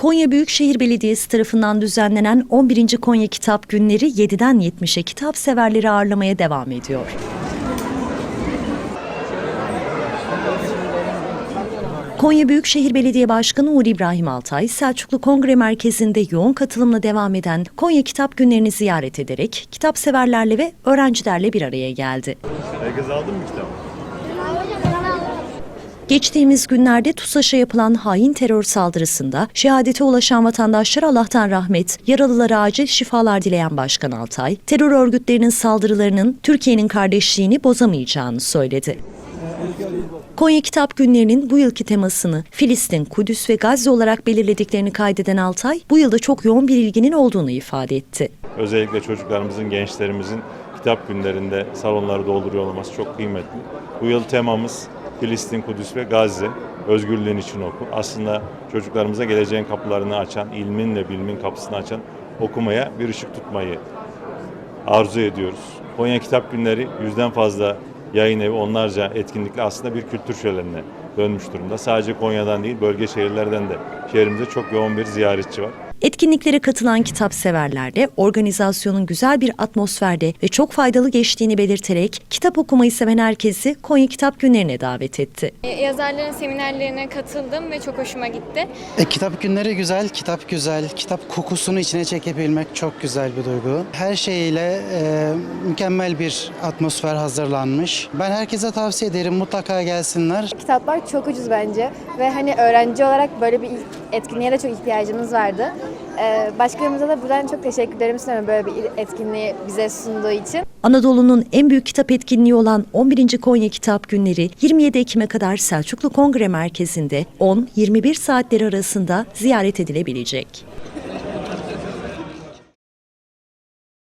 Konya Büyükşehir Belediyesi tarafından düzenlenen 11. Konya Kitap Günleri 7'den 70'e kitap severleri ağırlamaya devam ediyor. Konya Büyükşehir Belediye Başkanı Uğur İbrahim Altay, Selçuklu Kongre Merkezi'nde yoğun katılımla devam eden Konya Kitap Günlerini ziyaret ederek kitap severlerle ve öğrencilerle bir araya geldi. Herkes aldın mı kitabı? Geçtiğimiz günlerde TUSAŞ'a yapılan hain terör saldırısında şehadete ulaşan vatandaşlara Allah'tan rahmet, yaralılara acil şifalar dileyen Başkan Altay, terör örgütlerinin saldırılarının Türkiye'nin kardeşliğini bozamayacağını söyledi. Konya Kitap Günleri'nin bu yılki temasını Filistin, Kudüs ve Gazze olarak belirlediklerini kaydeden Altay, bu yılda çok yoğun bir ilginin olduğunu ifade etti. Özellikle çocuklarımızın, gençlerimizin kitap günlerinde salonları dolduruyor olması çok kıymetli. Bu yıl temamız Filistin, Kudüs ve Gazze. Özgürlüğün için oku. Aslında çocuklarımıza geleceğin kapılarını açan, ilmin ve bilimin kapısını açan okumaya bir ışık tutmayı arzu ediyoruz. Konya Kitap Günleri yüzden fazla yayın evi, onlarca etkinlikle aslında bir kültür şölenine dönmüş durumda. Sadece Konya'dan değil, bölge şehirlerden de şehrimizde çok yoğun bir ziyaretçi var. Etkinliklere katılan kitap severler de organizasyonun güzel bir atmosferde ve çok faydalı geçtiğini belirterek kitap okumayı seven herkesi Konya Kitap Günlerine davet etti. E, Yazarların seminerlerine katıldım ve çok hoşuma gitti. E, kitap günleri güzel, kitap güzel, kitap kokusunu içine çekebilmek çok güzel bir duygu. Her şeyiyle e, mükemmel bir atmosfer hazırlanmış. Ben herkese tavsiye ederim mutlaka gelsinler. Kitaplar çok ucuz bence ve hani öğrenci olarak böyle bir etkinliğe de çok ihtiyacımız vardı. Ee, başkanımıza da buradan çok teşekkürlerimi sunuyorum böyle bir etkinliği bize sunduğu için. Anadolu'nun en büyük kitap etkinliği olan 11. Konya Kitap Günleri 27 Ekim'e kadar Selçuklu Kongre Merkezi'nde 10-21 saatleri arasında ziyaret edilebilecek.